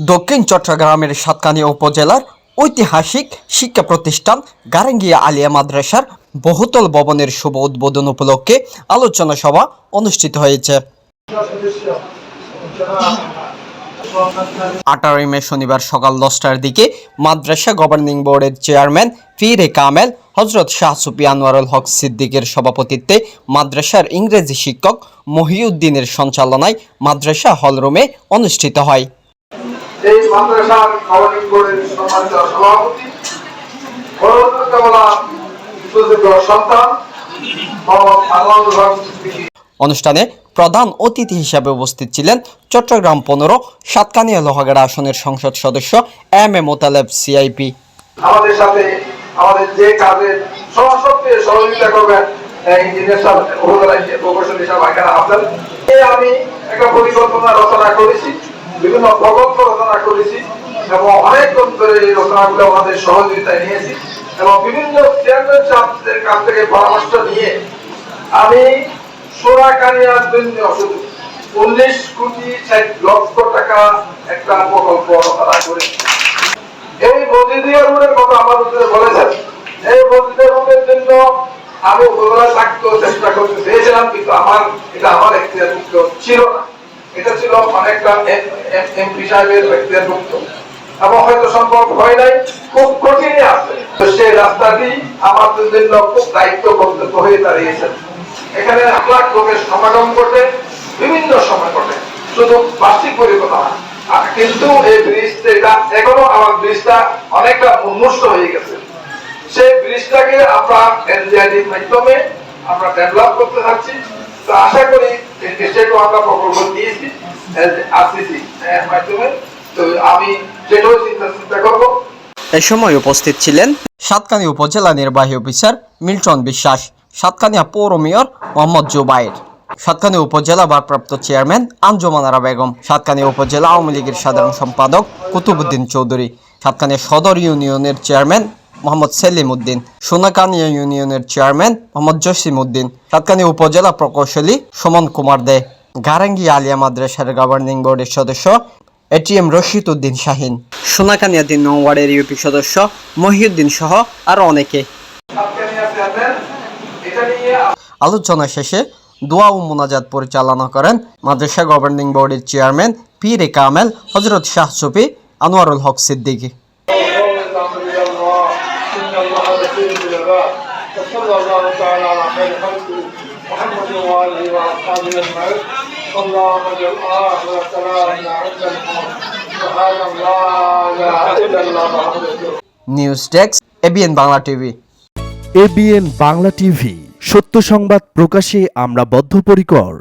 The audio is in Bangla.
দক্ষিণ চট্টগ্রামের সাতকানিয়া উপজেলার ঐতিহাসিক শিক্ষা প্রতিষ্ঠান গারেঙ্গিয়া আলিয়া মাদ্রাসার বহুতল ভবনের শুভ উদ্বোধন উপলক্ষে আলোচনা সভা অনুষ্ঠিত হয়েছে। আঠারোই মে শনিবার সকাল দশটার দিকে মাদ্রাসা গভর্নিং বোর্ডের চেয়ারম্যান ফিরে কামেল হজরত শাহ সুফি আনোয়ারুল হক সিদ্দিকের সভাপতিত্বে মাদ্রাসার ইংরেজি শিক্ষক মহিউদ্দিনের সঞ্চালনায় মাদ্রাসা হলরুমে অনুষ্ঠিত হয়। এই মাদ্রাসার গভর্নিং বোর্ডের সম্মানিত সভাপতি সন্তান অনুষ্ঠানে প্রধান অতিথি হিসাবে উপস্থিত ছিলেন চট্টগ্রাম পনেরো সাতকানিয়া লোহাগাড়া আসনের সংসদ সদস্য এম এ মোতালেব সিআইপি আমাদের সাথে আমাদের যে কাজে সহশক্তি সহযোগিতা করবেন ইঞ্জিনিয়ার সাহেব প্রকৌশলী সাহেব এখানে আছেন। আমি একটা পরিকল্পনা রচনা করেছি। বিভিন্ন প্রকল্প রচনা করেছি এবং অনেকক্ষণ ধরে এই রচনাগুলো আমাদের সহযোগিতায় নিয়েছি এবং বিভিন্ন চেয়ারম্যান সাহেবদের কাছ থেকে পরামর্শ নিয়ে আমি সোনাকানিয়ার জন্য শুধু উনিশ কোটি ষাট লক্ষ টাকা একটা প্রকল্প রচনা করেছি। এই কথা আমার উপরে বলেছেন। এই জন্য আমি উপজেলা চেষ্টা করতে চেয়েছিলাম, কিন্তু আমার এটা আমার এখতিয়ারভুক্ত ছিল না। এটা ছিল অনেকটা এমপি সাহেবের এখতিয়ারভুক্ত এবং হয়তো সম্ভব হয় নাই, খুব কঠিনই আছে। তো সেই রাস্তাটি আমাদের জন্য খুব দায়িত্ব কর্তব্য হয়ে দাঁড়িয়েছে। এখানে লাখ লোকের সমাগম ঘটে, বিভিন্ন সময় ঘটে। শুধু বার্ষিক পরিকল্পনা কিন্তু এই ব্রিজটা এখনও আমার ব্রিজটা অনেকটা উন্মুষ্ট হয়ে গেছে। সেই ব্রিজটাকে আমরা এনজিআইডির মাধ্যমে আমরা ডেভেলপ করতে যাচ্ছি তো আশা করি সেটাও আমরা প্রকল্প দিয়েছি আরসিসি মাধ্যমে। তো আমি সেটাও চিন্তা চিন্তা করব। এ সময় উপস্থিত ছিলেন সাতকানিয়া উপজেলা নির্বাহী অফিসার মিল্টন বিশ্বাস, সাতকানিয়া পৌর মেয়র মোহাম্মদ জুবাইর সাতকানিয়া উপজেলা ভারপ্রাপ্ত চেয়ারম্যান আঞ্জুমান আরা বেগম সাতকানিয়া উপজেলা আওয়ামী লীগের সাধারণ সম্পাদক কুতুবুদ্দিন চৌধুরী, সাতকানিয়া সদর ইউনিয়নের চেয়ারম্যান মোহাম্মদ সেলিম উদ্দিন সোনাকানিয়া ইউনিয়নের চেয়ারম্যান মোহাম্মদ জসিম উদ্দিন সাতকানিয়া উপজেলা প্রকৌশলী সুমন কুমার দে, গারাঙ্গি আলিয়া মাদ্রাসার গভর্নিং বোর্ডের সদস্য এটিএম রশিদ উদ্দিন শাহিন সোনাকানিয়া দিন ওয়ার্ডের ইউপি সদস্য মহিউদ্দিন সহ আরও অনেকে। আলোচনা শেষে দোয়া ও মোনাজাত পরিচালনা করেন মাদ্রাসা গভর্নিং বোর্ডের চেয়ারম্যান পীর কামেল হজরত Shah Sufi Anwarul Haque Siddiqui. وصلى الله تعالى على خير خلقه محمد واله واصحابه اجمعين اللهم اجعل اخر كلامنا عند الموت سبحان الله لا اله الا الله وحده news desk ABN Bangla TV ABN Bangla TV সত্য সংবাদ প্রকাশে আমরা বদ্ধপরিকর